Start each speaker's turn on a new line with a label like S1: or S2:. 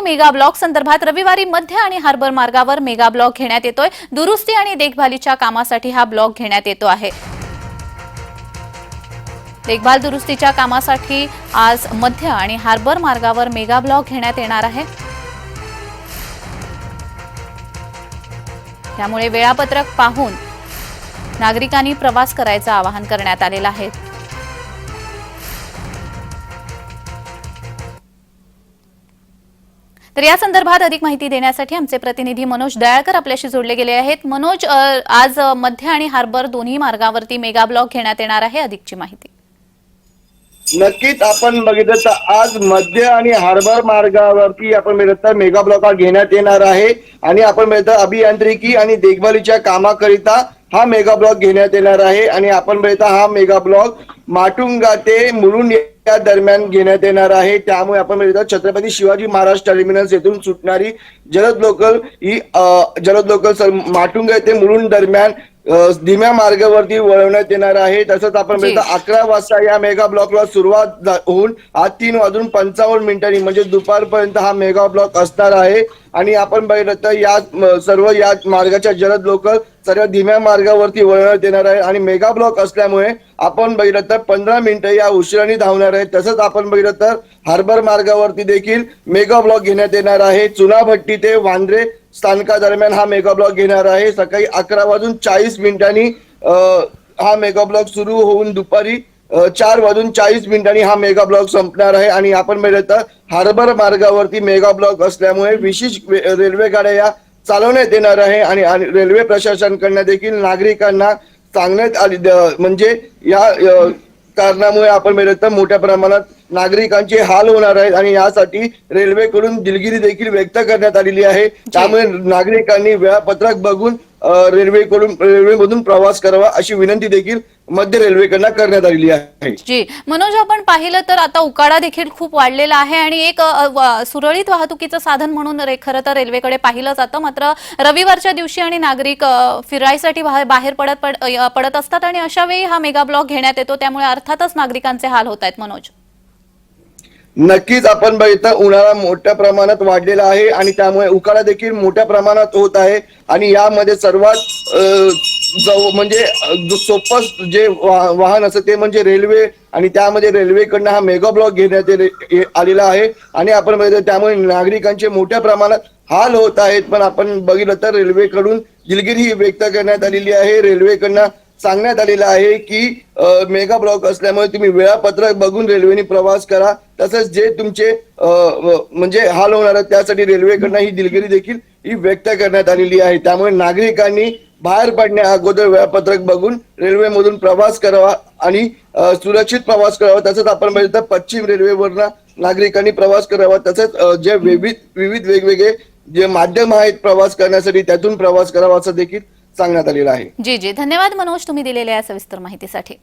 S1: आणि mega block संदर्भात रविवारी मध्य आणि हार्बर मार्गावर मेगा ब्लॉक घेण्यात येतोय. दुरुस्ती आणि देखभालीच्या कामासाठी हा ब्लॉक घेण्यात येतो आहे. देखभाल दुरुस्तीच्या कामासाठी आज मध्य आणि हार्बर मार्गावर मेगा ब्लॉक घेण्यात येणार आहे. त्यामुळे वेळापत्रक पाहून नागरिकांनी प्रवास करायचं आवाहन करण्यात आलेलं आहे. तर या संदर्भात अधिक माहिती देण्यासाठी आमचे प्रतिनिधी मनोज दयाळकर आपल्याशी जोडले गेले आहेत. मनोज आज मध्य आणि हार्बर दोन्ही मार्गावरती मेगा ब्लॉक घेण्यात येणार आहे अधिकची माहिती.
S2: नक्कीच आपण बघितलं तर आज मध्य आणि हार्बर मार्गावरती आपण मिळत मेगा ब्लॉक घेण्यात येणार आहे. आणि आपण मिळत अभियांत्रिकी आणि देखभालीच्या कामाकरिता हा मेगा ब्लॉक घेण्यात येणार आहे आणि आपण बघता हा मेगा ब्लॉक माटुंगा ते मुलुंड या दरम्यान घेण्यात येणार आहे. त्यामुळे आपण बघितलं छत्रपती शिवाजी महाराज टर्मिनस येथून सुटणारी जलद लोकल ही जलद लोकल सर- माटुंगा येथे मुलुंड दरम्यान धीम्या मार्गावरती वळवण्यात येणार आहे. तसंच आपण अकरा वाजता या मेगा ब्लॉकला सुरुवात होऊन आज तीन वाजून पंचावन्न मिनिटांनी म्हणजे दुपारपर्यंत हा मेगा ब्लॉक असणार आहे. आणि आपण बघितलं तर या सर्व या मार्गाच्या जलद लोकल सर्व धीम्या मार्गावरती वळवण्यात येणार आहे. आणि मेगा ब्लॉक असल्यामुळे आपण बघितलं तर पंधरा मिनिटं या उशिराने धावणार आहे. तसंच आपण बघितलं तर हार्बर मार्गावरती देखील मेगा ब्लॉक घेण्यात येणार आहे. चुनाभट्टी ते वांद्रे स्थानकादरम्यान हा मेगा ब्लॉक घेणार आहे. सकाळी अकरा वाजून चाळीस मिनिटांनी हा मेगा ब्लॉक सुरू होऊन दुपारी चार वाजून चाळीस मिनिटांनी हा मेगा ब्लॉक संपणार आहे. आणि आपण पाहिलं तर हार्बर मार्गावरती मेगा ब्लॉक असल्यामुळे विशेष रेल्वे गाड्या या चालवण्यात येणार आहे. आणि रेल्वे प्रशासनकडनं देखील नागरिकांना सांगण्यात आली म्हणजे या कारणामुळे आपण पाहिलं तर मोठ्या प्रमाणात नागरिकांचे हाल होणार आहेत आणि यासाठी रेल्वेकडून दिलगिरी देखील व्यक्त करण्यात आलेली आहे. त्यामुळे नागरिकांनी वेळापत्रक बघून रेल्वेकडून रेल्वेमधून प्रवास करावा अशी विनंती देखील मध्य रेल्वेकडनं करण्यात आलेली आहे.
S1: जी. मनोज आपण पाहिलं तर आता उकाडा देखील खूप वाढलेला आहे आणि एक सुरळीत वाहतुकीचं साधन म्हणून खरं तर रेल्वेकडे पाहिलं जातं. मात्र रविवारच्या दिवशी आणि नागरिक फिरायसाठी बाहेर बाहेर पडत पडत असतात आणि अशा वेळी हा मेगा ब्लॉक घेण्यात येतो. त्यामुळे अर्थातच नागरिकांचे हाल होत आहेत मनोज.
S2: नक्कीच आपण बघितलं उन्हाळा मोठ्या प्रमाणात वाढलेला आहे आणि त्यामुळे उकाडा देखील मोठ्या प्रमाणात होत आहे. आणि यामध्ये सर्वात म्हणजे सोपं जे वा- वाहन असतं ते म्हणजे रेल्वे आणि त्यामध्ये रेल्वेकडनं हा मेगा ब्लॉक घेण्यात आलेला आहे. आणि आपण बघितलं त्यामुळे नागरिकांचे मोठ्या प्रमाणात हाल होत आहेत. पण आपण बघितलं तर रेल्वेकडून दिलगिरी ही व्यक्त करण्यात आलेली आहे. रेल्वेकडनं सांगण्यात आलेलं आहे की मेगा ब्लॉक असल्यामुळे तुम्ही वेळापत्रक बघून रेल्वेने प्रवास करा. तसंच जे तुमचे म्हणजे हाल होणार आहेत त्यासाठी रेल्वेकडनं ही दिलगिरी देखील ही व्यक्त करण्यात आलेली आहे. त्यामुळे नागरिकांनी बाहेर पडण्या अगोदर वेळापत्रक बघून रेल्वेमधून प्रवास करावा आणि सुरक्षित प्रवास करावा. तसंच आपण बघितलं तर पश्चिम रेल्वेवरनं नागरिकांनी प्रवास करावा. तसंच जे विविध विविध वेगवेगळे जे माध्यम आहेत प्रवास करण्यासाठी त्यातून प्रवास करावा असं देखील सांगण्यात आलेलं आहे.
S1: जी जी. धन्यवाद मनोज तुम्ही दिलेल्या या सविस्तर माहितीसाठी.